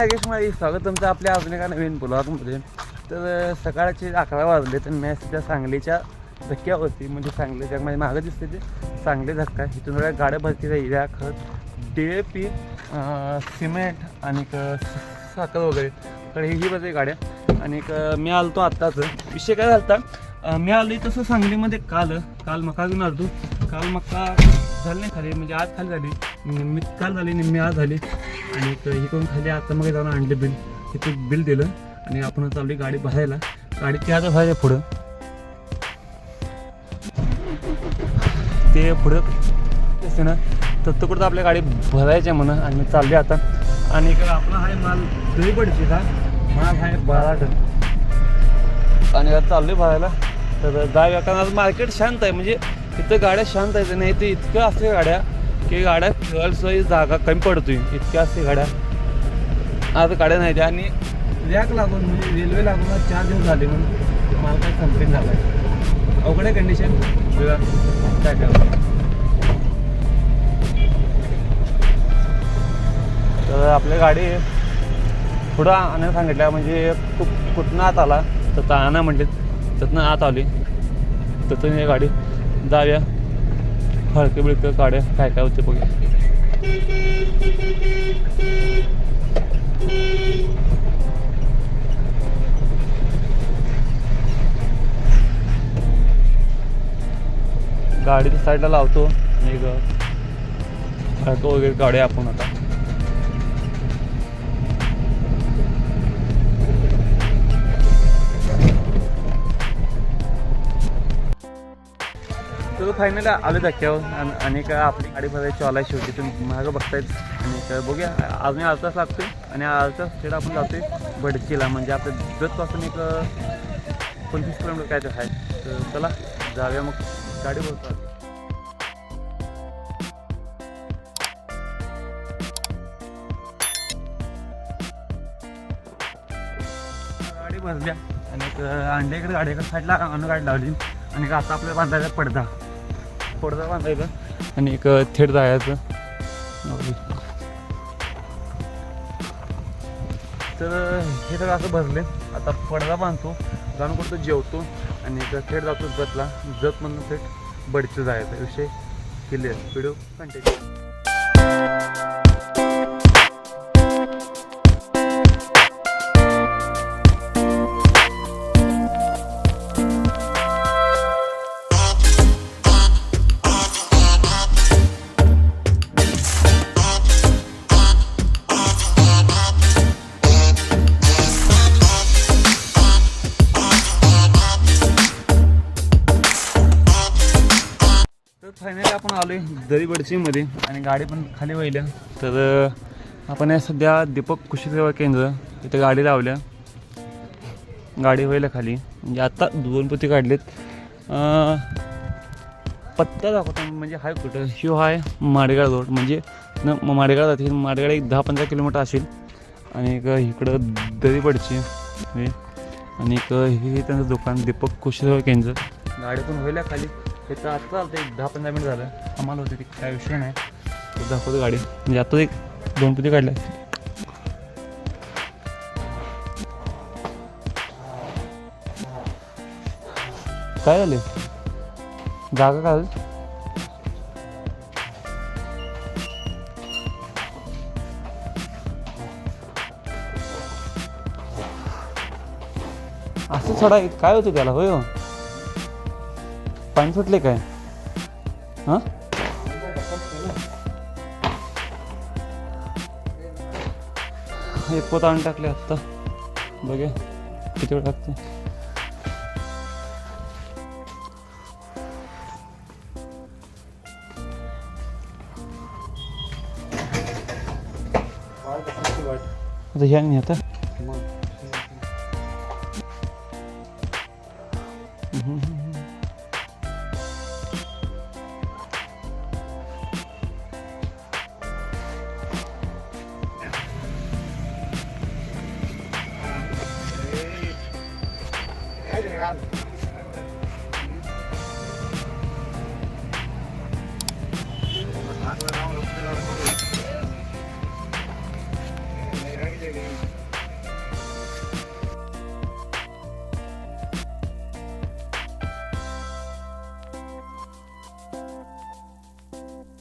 नागेश माझी स्वागत तुमचं आपल्या अजून एका नवीन ब्लॉगमध्ये. तर सकाळचे अकरा वाजले तर मी सध्या सांगलीच्या धक्क्यावरती म्हणजे सांगलीच्या म्हणजे मागं दिसते ते सांगली धक्का. इथून सगळ्या गाड्या भरती युरिया खत डी ए पी सिमेंट आणि साखर वगैरे. तर ही बघते गाड्या. आणि मी मी आलतो आत्ताच. विषय काय झाला होता मी आलो तसं सांगलीमध्ये काल काल मका घेऊन आलतो. काल मका झाली नाही खाली म्हणजे आज खाली झाली. निम्मी काल झाली निम्मी आज झाली. आणि एक करून खाली आता मग जाऊन आणले बिल. तिथे बिल दिलं आणि आपण चालली गाडी भरायला गाडी त्या भरायला पुढं. ते पुढं असते ना. तर तो आपल्या गाडी भरायची म्हणा आणि मी चालली आता. आणि इकडं आपला आहे माल दही पडशीचा माल आहे बारा टन आणि आता चाललोय भरायला तर जाऊया कारण आज मार्केट शांत आहे. म्हणजे इथं गाड्या शांत आहेत नाही ते इतकं असते गाड्या की गाड्या फिरायला जागा कमी पडतोय. इतक्या असते गाड्या आज गाड्या नाही त्या आणि रॅक लागून म्हणजे रेल्वे लागून चार दिवस झाले म्हणून मला काय कंप्लेंट झाला आहे अवघड आहे. कंडिशन काय काय तर आपली गाडी पुढं आणायला सांगितलं. म्हणजे तू कुठनं आत आला? तर तर आणा म्हटले. तिथनं आत आली. तिथून ही गाडी जाऊया हळकं बिळकं काढ्या काय काय होते बघूया. गाडीच्या साईडला लावतो. आणि हळकं वगैरे काढूया आपण आता. तर फायनल आलो धक्क्यावर. आणि आपली गाडी भरायची चालाय शेवटी तुम्ही मागं बघतायत. आणि काय बघूया. अजून आलताच लागतोय. आणि अर्धा स्टेट आपण जातोय भडकीला. म्हणजे आपल्या जतपासून एक पंचवीस किलोमीटर काय तर आहे. तर चला जाऊया मग. गाडी भरतो गाडी भरल्या. आणि अंड्याकडे अंड्या इकडे गाडी साईडला अन्न गाडी लावली. आणि आता आपल्याला बांधायचा पडदा. पडदा बांधायचा आणि एक थेट जायचं तर हे सगळं असं भरले आता पडदा बांधतो जाऊन कुठं जेवतो आणि एक थेट जातो जतला. जत म्हणून थेट बडचं जायचं विषय क्लिअर व्हिडिओ कंटिन्यू आलो आहे आलोय दरीबडचीमध्ये आणि गाडी पण खाली वहिल्या तर आपण या सध्या दीपक कृषी सेवा केंद्र. इथे गाडी लावल्या. गाडी व्हायला खाली. म्हणजे आत्ता दोन पोती काढलेत. पत्ता दाखवतो. म्हणजे हाय कुठं? शिव हाय माडेगाळ रोड. म्हणजे न म- माडेगाळ जाते. माडेगाळ एक दहा पंधरा किलोमीटर असेल. आणि एक इकडं दरीबडची हे. आणि एक हे त्यांचं दुकान दीपक कृषी सेवा केंद्र. गाडी पण व्हायला खाली. त्याचं आता चालतं एक दहा पंधरा मिनिट झालं. कमाल होते ते काय विषय नाही. दाखवतो गाडी. म्हणजे आता एक दोन पुती काढल्या. काय झाले? जागा काय असं थोडा काय होतं त्याला? होय हो. पाणी सुटले काय? हां? हे पोत आणून टाकले आत्ता. बघे किती वेळ टाकते आता ह्या नाही आता.